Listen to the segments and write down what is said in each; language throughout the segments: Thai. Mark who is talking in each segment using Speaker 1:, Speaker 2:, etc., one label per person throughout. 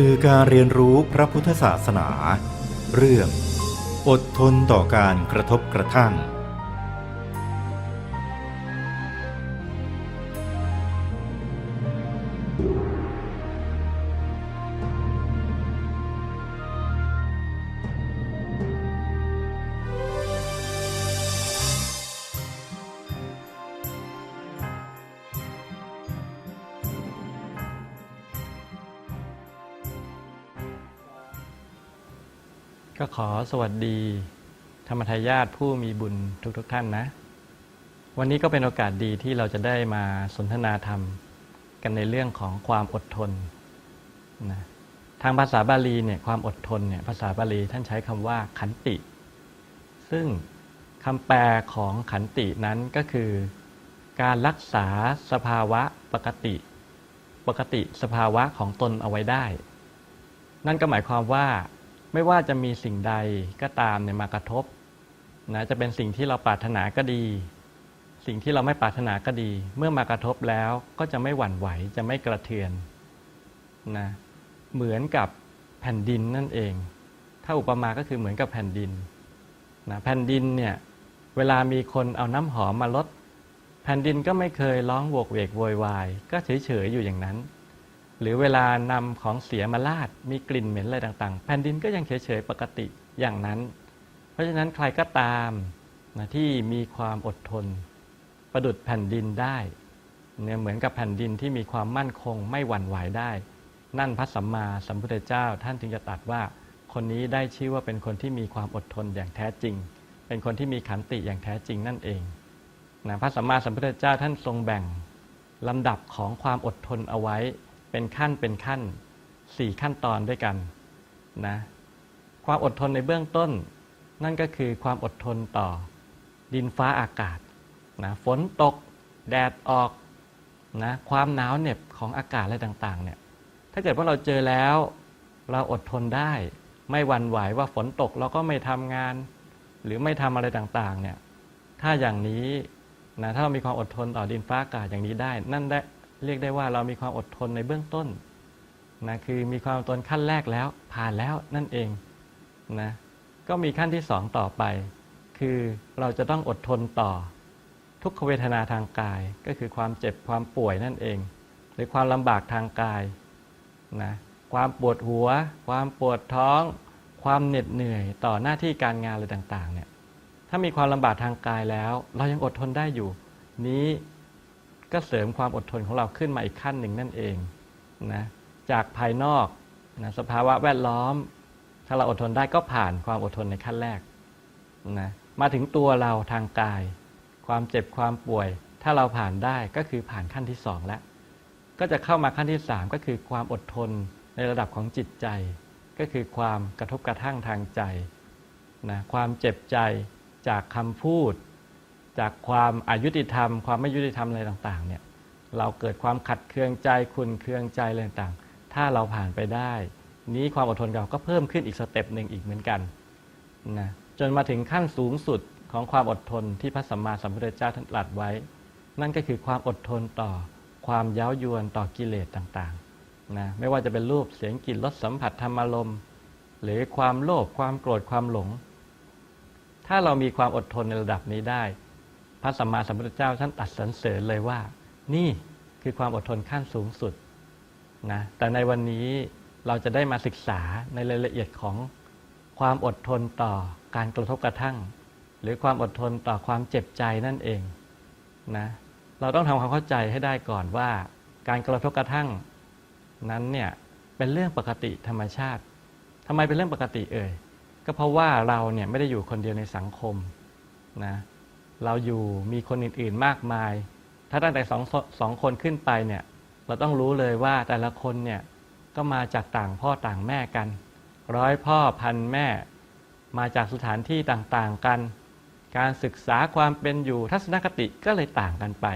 Speaker 1: สื่อการเรียนรู้พระพุทธศาสนา เรื่อง อดทนต่อการกระทบกระทั่ง
Speaker 2: ก็ขอสวัสดี ธรรมทายาทผู้มีบุญทุกๆทท่านนะ วันนี้ก็เป็นโอกาสดีที่เราจะได้มาสนทนาธรรม กันในเรื่องของความอดทนนะทางภาษาบาลีเนี่ยความอดทนเนี่ยภาษาบาลีท่านใช้คำว่าขันติ ซึ่งคำแปลของขันตินั้นก็คือ การรักษาสภาวะปกติ ปกติสภาวะของตนเอาไว้ได้ นั่นก็หมายความว่า ไม่ว่าจะมีสิ่งใดก็ตามเนี่ยมากระทบนะจะเป็นสิ่งที่เราปรารถนาก็ดี สิ่งที่เราไม่ปรารถนาก็ดี เมื่อมากระทบแล้วก็จะไม่หวั่นไหวจะไม่กระเทือนนะเหมือนกับแผ่นดินนั่นเอง ถ้าอุปมาก็คือเหมือนกับแผ่นดินนะแผ่นดินเนี่ยเวลามีคนเอาน้ำหอมมาลด แผ่นดินก็ไม่เคยร้องโวกเวกโวยวาย ก็เฉยๆอยู่อย่างนั้น หรือเวลานำของเสียมาลาด มีกลิ่นเหม็นอะไรต่างๆ แผ่นดินก็ยังเฉยๆปกติอย่างนั้น เพราะฉะนั้นใครก็ตามนะที่มีความอดทน ประดุดแผ่นดินได้เนี่ยเหมือนกับแผ่นดินที่มีความมั่นคงไม่หวั่นไหวได้ นั่นพระสัมมาสัมพุทธเจ้าท่านจึงจะตรัสว่าคนนี้ได้ชื่อว่าเป็นคนที่มีความอดทนอย่างแท้จริง เป็นคนที่มีขันติอย่างแท้จริงนั่นเองนะพระสัมมาสัมพุทธเจ้าท่านทรงแบ่งลำดับของความอดทนเอาไว้ เป็นขั้นเป็นขั้นสี่ขั้นตอนด้วยกันนะความอดทนในเบื้องต้น นั่นก็คือความอดทนต่อดินฟ้าอากาศนะฝนตก แดดออกนะความหนาวเหน็บของอากาศอะไรต่างๆเนี่ยถ้าเกิดว่าเราเจอแล้วเราอดทนได้ ไม่หวั่นไหวว่าฝนตกเราก็ไม่ทำงาน หรือไม่ทำอะไรต่างๆเนี่ยถ้าอย่างนี้นะถ้าเรามีความอดทนต่อดินฟ้าอากาศอย่างนี้ได้ นั่นได้ เรียกได้ว่าเรามีความอดทนในเบื้องต้นนะคือมีความอดทนขั้นแรกแล้วผ่านแล้วนั่นเองนะก็มีขั้นที่สองต่อไป คือเราจะต้องอดทนต่อทุกขเวทนาทางกาย ก็คือความเจ็บความป่วยนั่นเอง หรือความลำบากทางกายนะความปวดหัว ความปวดท้อง ความเหน็ดเหนื่อยต่อหน้าที่การงานอะไรต่างๆเนี่ยถ้ามีความลำบากทางกายแล้ว เรายังอดทนได้อยู่ นี้ ก็เสริมความอดทนของเราขึ้นมาอีกขั้นหนึ่งนั่นเองนะจากภายนอกนะสภาวะแวดล้อม ถ้าเราอดทนได้ก็ผ่านความอดทนในขั้นแรกนะมาถึงตัวเราทางกาย ความเจ็บความป่วย ถ้าเราผ่านได้ก็คือผ่านขั้นที่สองแล้ว ก็จะเข้ามาขั้นที่สามก็คือความอดทนในระดับของจิตใจ ก็คือความกระทบกระทั่งทางใจนะความเจ็บใจจากคำพูด จากความอายุติธรรม ความไม่ยุติธรรมอะไรต่างๆเนี่ยเราเกิดความขัดเคืองใจขุนเคืองใจอะไรต่างๆ ถ้าเราผ่านไปได้ นี้ความอดทนเราก็เพิ่มขึ้นอีกสเต็ปหนึ่งอีกเหมือนกันนะจนมาถึงขั้นสูงสุดของความอดทนที่พระสัมมาสัมพุทธเจ้าท่านตรัสไว้ นั่นก็คือความอดทนต่อความเย้ายวนต่อกิเลสต่างๆนะไม่ว่าจะเป็นรูปเสียงกลิ่นรสสัมผัสธรรมารมณ์หรือความโลภความโกรธความหลง ถ้าเรามีความอดทนในระดับนี้ได้ ระสัมมาสัมพุทธเจ้าท่านตัดสรรเสริญเลยว่า นี่คือความอดทนขั้นสูงสุดนะแต่ในวันนี้เราจะได้มาศึกษาในรายละเอียดของความอดทนต่อการกระทบกระทั่ง หรือความอดทนต่อความเจ็บใจนั่นเองนะเราต้องทำความเข้าใจให้ได้ก่อนว่า การกระทบกระทั่งนั้นเนี่ยเป็นเรื่องปกติธรรมชาติทำไมเป็นเรื่องปกติเอ่ยก็เพราะว่าเราเนี่ยไม่ได้อยู่คนเดียวในสังคมนะ เราอยู่มีคนอื่นๆมากมาย ถ้าตั้งแต่สองสองคนขึ้นไปเนี่ยเราต้องรู้เลยว่าแต่ละคนเนี่ยก็มาจากต่างพ่อต่างแม่กัน ร้อยพ่อพันแม่ มาจากสถานที่ต่างๆกัน การศึกษาความเป็นอยู่ทัศนคติก็เลยต่างกันไป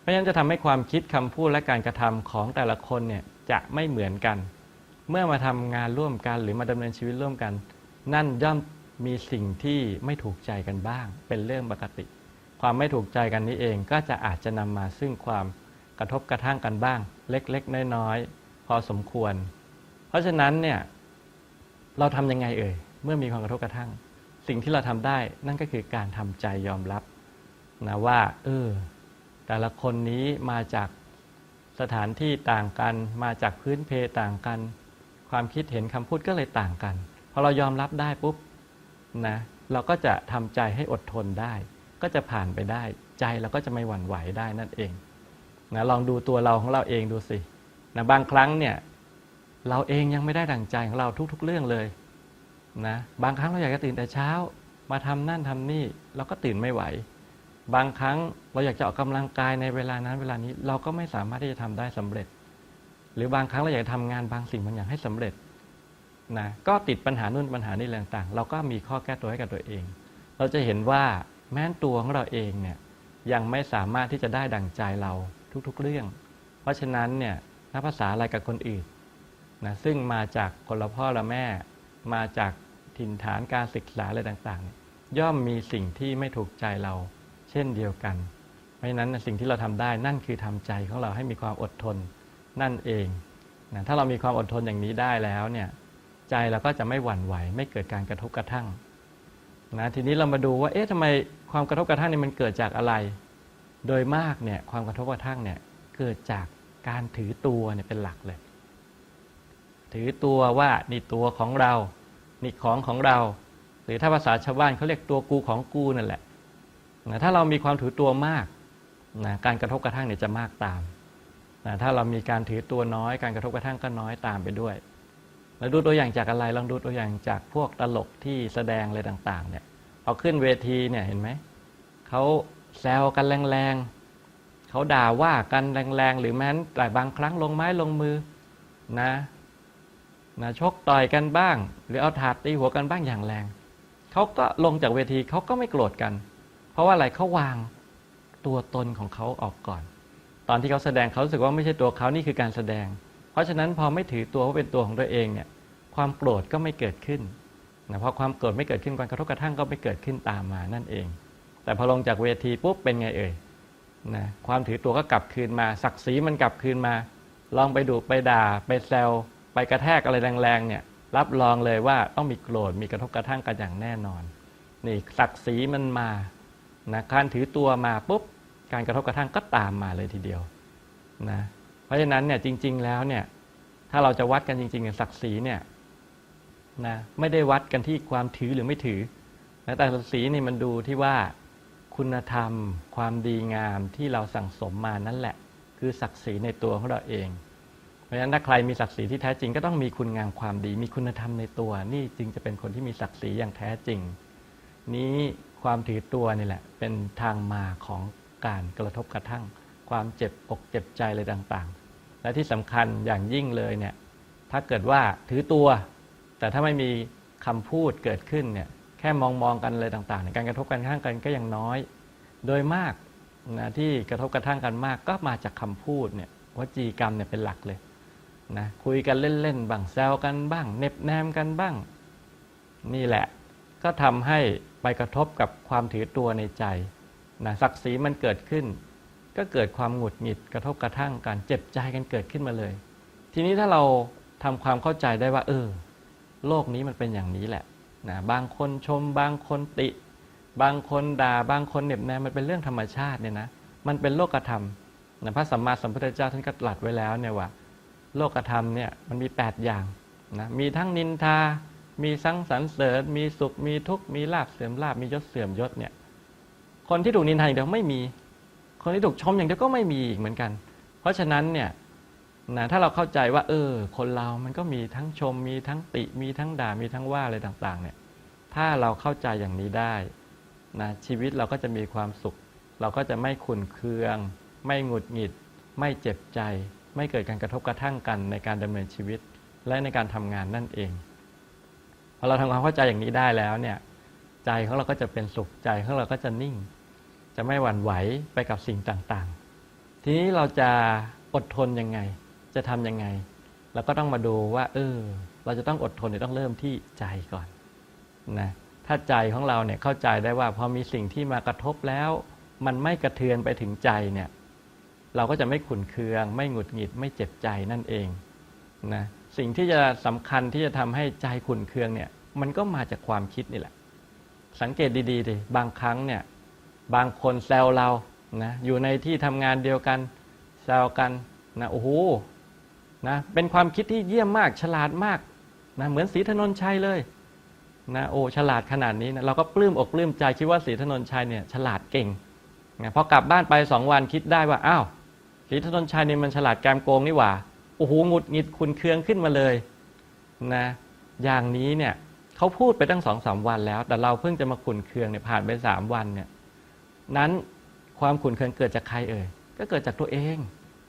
Speaker 2: เพราะฉะนั้นจะทำให้ความคิดคำพูดและการกระทำของแต่ละคนเนี่ยจะไม่เหมือนกัน เมื่อมาทำงานร่วมกันหรือมาดำเนินชีวิตร่วมกัน นั่นย่อม มีสิ่งที่ไม่ถูกใจกันบ้าง เป็นเรื่องปกติ ความไม่ถูกใจกันนี้เองก็จะอาจจะนำมาซึ่งความกระทบกระทั่งกันบ้าง เล็กๆ น้อยๆ พอสมควร เพราะฉะนั้นเนี่ยเราทำยังไงเอ่ยเมื่อมีความกระทบกระทั่ง สิ่งที่เราทำได้นั่นก็คือการทำใจยอมรับนะว่าเออแต่ละคนนี้มาจากสถานที่ต่างกัน มาจากพื้นเพต่างกัน ความคิดเห็นคำพูดก็เลยต่างกันพอเรายอมรับได้ปุ๊บ นะเราก็จะทำใจให้อดทนได้ ก็จะผ่านไปได้ ใจเราก็จะไม่หวั่นไหวได้นั่นเองนะลองดูตัวเราของเราเองดูสินะบางครั้งเนี่ยเราเองยังไม่ได้ดั่งใจของเราทุก ๆ เรื่องเลยนะบางครั้งเราอยากจะตื่นแต่เช้า มาทำนั่นทำนี่เราก็ตื่นไม่ไหว บางครั้งเราอยากจะออกกำลังกายในเวลานั้นเวลานี้เราก็ไม่สามารถที่จะทำได้สำเร็จ หรือบางครั้งเราอยากจะทำงานบางสิ่งบางอย่างให้สำเร็จ นะก็ติดปัญหานู่นปัญหานี่ต่างๆ เราก็มีข้อแก้ตัวให้กับตัวเอง เราจะเห็นว่าแม้นตัวของเราเองเนี่ยยังไม่สามารถที่จะได้ดั่งใจเราทุกๆเรื่อง เพราะฉะนั้นเนี่ยนับภาษาอะไรกับคนอื่นนะซึ่งมาจากคนละพ่อละแม่ มาจากถิ่นฐานการศึกษาอะไรต่างๆ ย่อมมีสิ่งที่ไม่ถูกใจเรา เช่นเดียวกัน เพราะฉะนั้นสิ่งที่เราทำได้นั่นคือทำใจของเราให้มีความอดทนนั่นเองนะถ้าเรามีความอดทนอย่างนี้ได้แล้วเนี่ย ใจเราก็จะไม่หวั่นไหว ไม่เกิดการกระทบกระทั่งนะทีนี้เรามาดูว่า เอ๊ะทำไมความกระทบกระทั่งนี่มันเกิดจากอะไร โดยมากเนี่ยความกระทบกระทั่งเนี่ยเกิดจากการถือตัวเนี่ยเป็นหลักเลย ถือตัวว่านี่ตัวของเรา นี่ของของเรา หรือถ้าภาษาชาวบ้านเขาเรียกตัวกูของกูนั่นแหละนะถ้าเรามีความถือตัวมากนะการกระทบกระทั่งเนี่ยจะมากตามนะถ้าเรามีการถือตัวน้อย การกระทบกระทั่งก็น้อยตามไปด้วย แล้วดูตัวอย่างจากอะไรลองดูตัวอย่างจากพวกตลกที่แสดงอะไรต่างๆเนี่ยพอขึ้นเวทีเนี่ยเห็นไหมเขาแซวกันแรงๆเขาด่าว่ากันแรงๆหรือแม้แต่บางครั้งลงไม้ลงมือนะนะชกต่อยกันบ้าง หรือเอาถาดตีหัวกันบ้างอย่างแรงเขาก็ลงจากเวทีเขาก็ไม่โกรธกัน เพราะว่าอะไรเขาวางตัวตนของเขาออกก่อน ตอนที่เขาแสดงเขารู้สึกว่าไม่ใช่ตัวเขานี่คือการแสดง เพราะฉะนั้นพอไม่ถือตัวว่าเป็นตัวของตัวเองเนี่ยความโกรธก็ไม่เกิดขึ้นนะพอความโกรธไม่เกิดขึ้นการกระทบกระทั่งก็ไม่เกิดขึ้นตามมานั่นเอง แต่พอลงจากเวทีปุ๊บเป็นไงเอ่ยนะความถือตัวก็กลับคืนมาศักดิ์ศรีมันกลับคืนมา ลองไปดูไปด่า ไปแซวไปกระแทกอะไรแรงๆเนี่ยรับรองเลยว่าต้องมีโกรธมีกระทบกระทั่งกันอย่างแน่นอน นี่ศักดิ์ศรีมันมานะการถือตัวมาปุ๊บการกระทบกระทั่งก็ตามมาเลยทีเดียวนะ เพราะฉะนั้นเนี่ยจริง ๆ แล้วเนี่ยถ้าเราจะวัดกันจริงๆเนี่ยศักดิ์ศรีเนี่ยนะไม่ได้วัดกันที่ความถือหรือไม่ถือ แต่ศักดิ์ศรีนี่มันดูที่ว่าคุณธรรม ความดีงามที่เราสั่งสมมานั่นแหละ คือศักดิ์ศรีในตัวของเราเอง เพราะฉะนั้นถ้าใครมีศักดิ์ศรีที่แท้จริงก็ต้องมีคุณงามความดี มีคุณธรรมในตัว นี่จึงจะเป็นคนที่มีศักดิ์ศรีอย่างแท้จริง นี้ความถือตัวนี่แหละ เป็นทางมาของการกระทบกระทั่ง ความเจ็บอกเจ็บใจอะไรต่างๆ และที่สำคัญอย่างยิ่งเลยเนี่ยถ้าเกิดว่าถือตัว แต่ถ้าไม่มีคำพูดเกิดขึ้นเนี่ยแค่มองมองกันเลยต่างๆ การกระทบกระทั่งกันก็ยังน้อย โดยมากนะที่กระทบกระทั่งกันมากก็มาจากคำพูดเนี่ยวจีกรรมเนี่ยเป็นหลักเลยนะคุยกันเล่นๆบ้างแซวกันบ้างเน็บแนมกันบ้าง นี่แหละก็ทำให้ไปกระทบกับความถือตัวในใจนะศักดิ์ศรีมันเกิดขึ้น ก็เกิดความหงุดหงิดกระทบกระทั่งการเจ็บใจกันเกิดขึ้นมาเลย ทีนี้ถ้าเราทำความเข้าใจได้ว่า เออ โลกนี้มันเป็นอย่างนี้แหละนะบางคนชม บางคนติ บางคนด่าบางคนเหน็บแนมมันเป็นเรื่องธรรมชาติเนี่ยนะมันเป็นโลกธรรมนะพระสัมมาสัมพุทธเจ้าท่านก็ตรัสไว้แล้วเนี่ยว่า โลกธรรมเนี่ยมันมี 8 อย่างนะมีทั้งนินทา มีสังสรรเสริญ มีสุขมีทุกข์มีลาบเสื่อมลาบมียศเสื่อมยศเนี่ยคนที่ถูกนินทาอย่างเดียวไม่มี คนที่ถูกชมอย่างเดียวก็ไม่มีอีกเหมือนกัน เพราะฉะนั้นเนี่ยนะถ้าเราเข้าใจว่า เออ คนเรามันก็มีทั้งชม มีทั้งติ มีทั้งด่า มีทั้งว่าอะไรต่างๆ เนี่ย ถ้าเราเข้าใจอย่างนี้ได้นะชีวิตเราก็จะมีความสุข เราก็จะไม่ขุนเคือง ไม่หงุดหงิด ไม่เจ็บใจ ไม่เกิดการกระทบกระทั่งกันในการดำเนินชีวิต และในการทำงานนั่นเองพอเราทำความเข้าใจอย่างนี้ได้แล้วเนี่ย ใจของเราก็จะเป็นสุขใจของเราก็จะนิ่ง จะไม่หวั่นไหวไปกับสิ่งต่างๆ ทีนี้เราจะอดทนยังไง จะทำยังไง เราก็ต้องมาดูว่า เออ เราจะต้องอดทนเนี่ยต้องเริ่มที่ใจก่อนนะถ้าใจของเราเนี่ยเข้าใจได้ว่าพอมีสิ่งที่มากระทบแล้ว มันไม่กระเทือนไปถึงใจเนี่ยเราก็จะไม่ขุนเคือง ไม่หงุดหงิดไม่เจ็บใจนั่นเองนะสิ่งที่จะสำคัญที่จะทำให้ใจขุนเคืองเนี่ยมันก็มาจากความคิดนี่แหละ สังเกตดีๆดิบางครั้งเนี่ย บางคนแซวเรานะอยู่ในที่ทำงานเดียวกันแซวกันนะโอ้โหนะเป็นความคิดที่เยี่ยมมากฉลาดมากนะเหมือนสีถนนชัยเลยนะโอ้ฉลาดขนาดนี้นะเราก็ปลื้มอกปลื้มใจคิดว่าสีถนนชัยเนี่ยฉลาดเก่งนะพอกลับบ้านไปสองวันคิดได้ว่าอ้าวสีถนนชัยเนี่ยมันฉลาดแกมโกงนี่หว่าโอ้โหหงุดหงิดคุณเคืองขึ้นมาเลยนะอย่างนี้เนี่ยเขาพูดไปตั้งสองสามวันแล้ว แต่เราเพิ่งจะมาขุนเคืองเนี่ยผ่านไปสามวันเนี่ย นั้นความขุ่นเคืองเกิดจากใครเอ่ยก็เกิดจากตัวเอง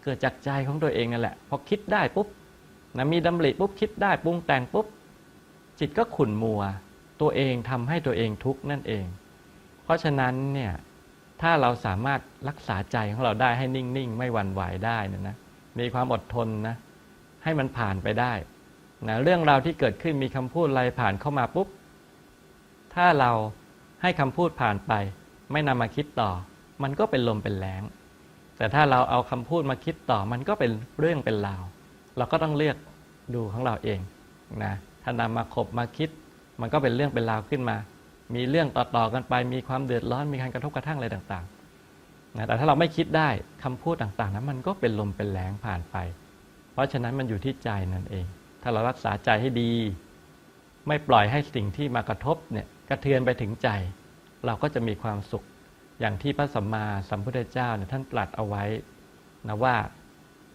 Speaker 2: เกิดจากใจของตัวเองนั่นแหละพอคิดได้ปุ๊บนะมีดำริปุ๊บคิดได้ปรุงแต่งปุ๊บ จิตก็ขุ่นมัว ตัวเองทำให้ตัวเองทุกข์นั่นเอง เพราะฉะนั้นเนี่ยถ้าเราสามารถรักษาใจของเราได้ให้นิ่งๆ ไม่หวั่นไหวได้นยนะมีความอดทนนะให้มันผ่านไปได้นะเรื่องราวที่เกิดขึ้นมีคำพูดอะไรผ่านเข้ามาปุ๊บ ถ้าเราให้คำพูดผ่านไป ไม่นำมาคิดต่อ มันก็เป็นลมเป็นแรงแต่ถ้าเราเอาคำพูดมาคิดต่อ มันก็เป็นเรื่องเป็นราว เราก็ต้องเลือกดูของเราเองนะถ้านำมาขบมาคิด มันก็เป็นเรื่องเป็นราวขึ้นมา มีเรื่องต่อๆกันไป มีความเดือดร้อน มีการกระทบกระทั่งอะไรต่างๆนะแต่ถ้าเราไม่คิดได้คำพูดต่างๆนั้นมันก็เป็นลมเป็นแรงผ่านไป เพราะฉะนั้นมันอยู่ที่ใจนั่นเอง ถ้าเรารักษาใจให้ดี ไม่ปล่อยให้สิ่งที่มากระทบเนี่ยกระเทือนไปถึงใจ เราก็จะมีความสุขอย่างที่พระสัมมาสัมพุทธเจ้าเนี่ยท่านตรัสเอาไว้นะว่า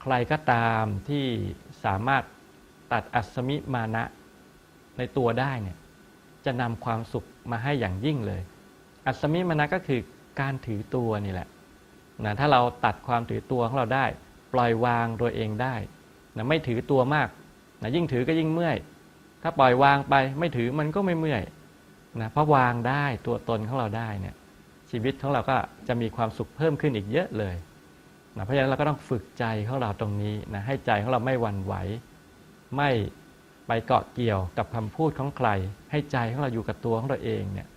Speaker 2: ใครก็ตามที่สามารถตัดอัศมิมานะในตัวได้เนี่ยจะนำความสุขมาให้อย่างยิ่งเลย อัศมิมานะก็คือการถือตัวนี่แหละนะถ้าเราตัดความถือตัวของเราได้ ปล่อยวางตัวเองได้นะไม่ถือตัวมากนะยิ่งถือก็ยิ่งเมื่อย ถ้าปล่อยวางไปไม่ถือมันก็ไม่เมื่อย นะเพราะวางได้ตัวตนของเราได้เนี่ยชีวิตของเราก็จะมีความสุขเพิ่มขึ้นอีกเยอะเลยนะเพราะฉะนั้นเราก็ต้องฝึกใจของเราตรงนี้นะให้ใจของเราไม่หวั่นไหว ไม่ไปเกาะเกี่ยวกับคำพูดของใคร ให้ใจของเราอยู่กับตัวของเราเองเนี่ย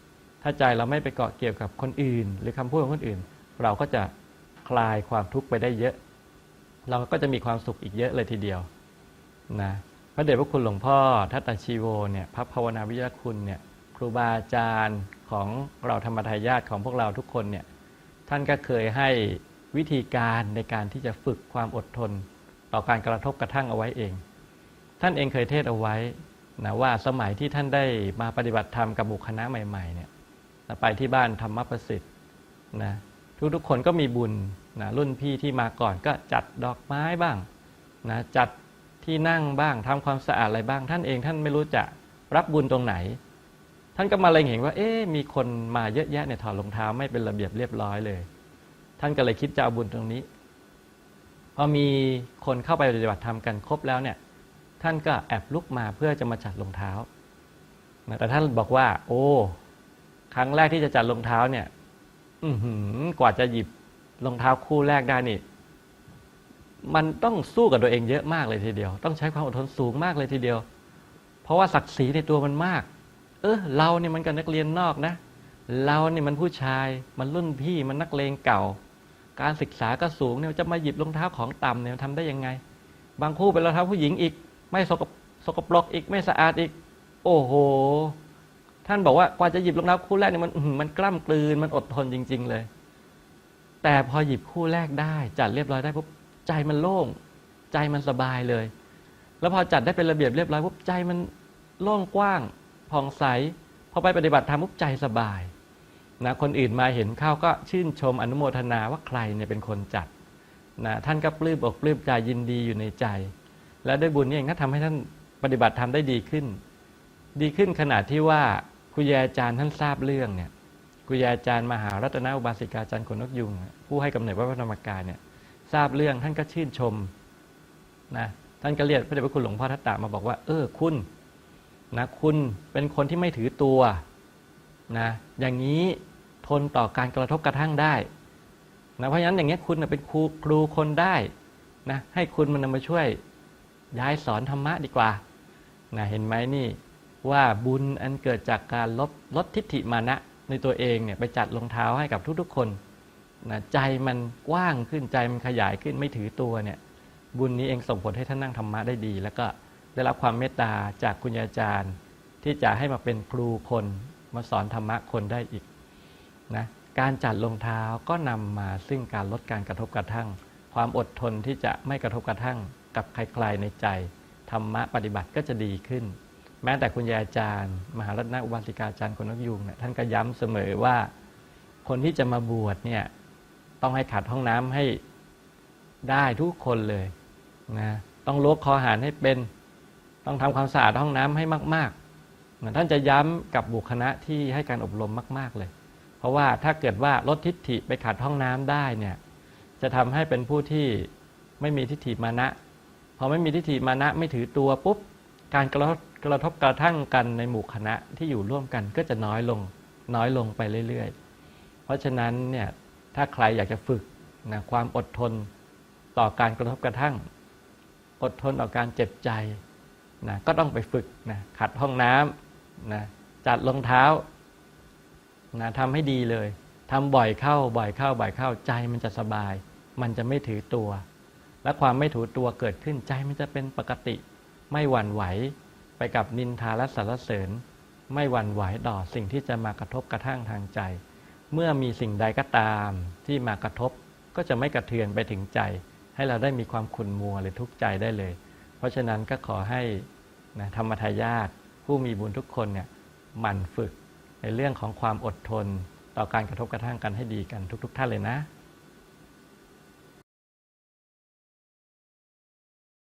Speaker 2: ถ้าใจเราไม่ไปเกาะเกี่ยวกับคนอื่น หรือคำพูดของคนอื่น เราก็จะคลายความทุกข์ไปได้เยอะ เราก็จะมีความสุขอีกเยอะเลยทีเดียวนะพระเดชพระคุณหลวงพ่อทัตตาชีโวเนี่ยพระภาวนาวิยาคุณเนี่ย ครูบาอาจารย์ของเราธรรมทายาทของพวกเราทุกคนเนี่ยท่านก็เคยให้วิธีการในการที่จะฝึกความอดทน ต่อการกระทบกระทั่งเอาไว้เอง ท่านเองเคยเทศเอาไว้นะว่าสมัยที่ท่านได้มาปฏิบัติธรรมกับบุคคณะใหม่ๆเนี่ยไปที่บ้านธรรมประสิทธิ์นะทุกๆคนก็มีบุญนะรุ่นพี่ที่มาก่อนก็จัดดอกไม้บ้างนะจัดที่นั่งบ้างทำความสะอาดอะไรบ้าง ท่านเองท่านไม่รู้จะรับบุญตรงไหน ท่านก็มาเล็งเห็นว่า เอ๊มีคนมาเยอะแยะเนี่ยถอดรองเท้าไม่เป็นระเบียบเรียบร้อยเลย ท่านก็เลยคิดจะเอาบุญตรงนี้ พอมีคนเข้าไปปฏิบัติธรรมกันครบแล้วเนี่ย ท่านก็แอบลุกมาเพื่อจะมาจัดรองเท้าแต่ท่านบอกว่า โอ้ ครั้งแรกที่จะจัดรองเท้าเนี่ย อือหือกว่าจะหยิบรองเท้าคู่แรกได้นี่ มันต้องสู้กับตัวเองเยอะมากเลยทีเดียว ต้องใช้ความอดทนสูงมากเลยทีเดียว เพราะว่าศักดิ์ศรีในตัวมันมาก เออเราเนี่ยมันกับนักเรียนนอกนะ เราเนี่ยมันผู้ชายมันรุ่นพี่มันนักเลงเก่า การศึกษาก็สูงเนี่ยจะมาหยิบรองเท้าของต่ำเนี่ยทำได้ยังไง บางคู่เป็นรองเท้าผู้หญิงอีก ไม่สกปสกปรกอีกไม่สะอาดอีก โอ้โห ท่านบอกว่ากว่าจะหยิบรองเท้าคู่แรกเนี่ยมันมันกล้ำกลืนมันอดทนจริง ๆ เลย แต่พอหยิบคู่แรกได้จัดเรียบร้อยได้ปุ๊บใจมันโล่ง ใจมันสบายเลย แล้วพอจัดได้เป็นระเบียบเรียบร้อยปุ๊บใจมันโล่งกว้าง ผ่องใสพอไปปฏิบัติธรรมปุ๊บใจสบายนะคนอื่นมาเห็นเข้าก็ชื่นชมอนุโมทนาว่าใครเนี่ยเป็นคนจัดนะท่านก็ปลื้มอกปลื้มใจยินดีอยู่ในใจ และด้วยบุญนี่เองก็ทำให้ท่านปฏิบัติธรรมได้ดีขึ้น ดีขึ้นขนาดที่ว่าครูยาอาจารย์ท่านทราบเรื่องเนี่ยครูยาอาจารย์มหารัตนอุบาสิกาอาจารย์ขนนกยุง ผู้ให้กำเนิดวัดพระธรรมกายเนี่ยทราบเรื่องท่านก็ชื่นชมนะท่านก็เรียกพระเดชพระคุณหลวงพ่อทัตตามาบอกว่า เออคุณ นะคุณเป็นคนที่ไม่ถือตัวนะอย่างนี้ทนต่อการกระทบกระทั่งได้นะเพราะฉะนั้นอย่างเงี้คุณนะเป็นครูครูคนได้นะให้คุณมันมาช่วยย้ายสอนธรรมะดีกว่านะเห็นไหมนี่ว่าบุญอันเกิดจากการลบลดทิฏฐิมานะในตัวเองเนี่ยไปจัดรองเท้าให้กับทุกๆคนนะใจมันกว้างขึ้นใจมันขยายขึ้นไม่ถือตัวเนี่ยบุญนี้เองส่งผลให้ท่านนั่งธรรมะได้ดี แล้วก็ ได้รับความเมตตาจากคุณยายอาจารย์ ที่จะให้มาเป็นครูคนมาสอนธรรมะคนได้อีกนะการจัดรองเท้าก็นำมาซึ่งการลดการกระทบกระทั่ง ความอดทนที่จะไม่กระทบกระทั่งกับใครๆในใจ ธรรมะปฏิบัติก็จะดีขึ้น แม้แต่คุณยายอาจารย์ มหารัตนอุบาสิกาอาจารย์คนนกยุงเนี่ยท่านก็ย้ำเสมอว่า คนที่จะมาบวชเนี่ยต้องให้ขัดห้องน้ำให้ได้ทุกคนเลยนะต้องลกคอหารให้เป็น ต้องทำความสะอาดห้องน้ำให้มากๆนท่านจะย้ำกับบุคคณะที่ให้การอบรมมาก ๆเลย เพราะว่าถ้าเกิดว่าลดทิฏฐิไปขัดห้องน้ำได้เนี่ยจะทำให้เป็นผู้ที่ไม่มีทิฏฐิมานะพอไม่มีทิฏฐิมานะไม่ถือตัวปุ๊บการกระทบกระทบกระทั่งกันในหมู่คณะที่อยู่ร่วมกันก็จะน้อยลงน้อยลงไปเรื่อย ๆ เพราะฉะนั้นเนี่ยถ้าใครอยากจะฝึกนะความอดทนต่อการกระทบกระทั่ง อดทนต่อการเจ็บใจ นะก็ต้องไปฝึกนะขัดห้องน้ำนะจัดรองเท้านะทำให้ดีเลยทำบ่อยเข้าบ่อยเข้าบ่อยเข้าใจมันจะสบาย มันจะไม่ถือตัว และความไม่ถูตัวเกิดขึ้นใจมันจะเป็นปกติ ไม่หวั่นไหวไปกับนินทาและสรรเสริญ ไม่หวั่นไหวต่อสิ่งที่จะมากระทบกระทั่งทางใจ เมื่อมีสิ่งใดก็ตามที่มากระทบก็จะไม่กระเทือนไปถึงใจ ให้เราได้มีความขุ่นมัวหรือทุกข์ใจได้เลย ราะฉะนั้นก็ขอให้นะธรรมทายาทผู้มีบุญทุกคนเนี่ยหมั่นฝึกในเรื่องของความอดทนต่อการกระทบกระทั่งกันให้ดีกันทุก ๆ ท่านเลยนะ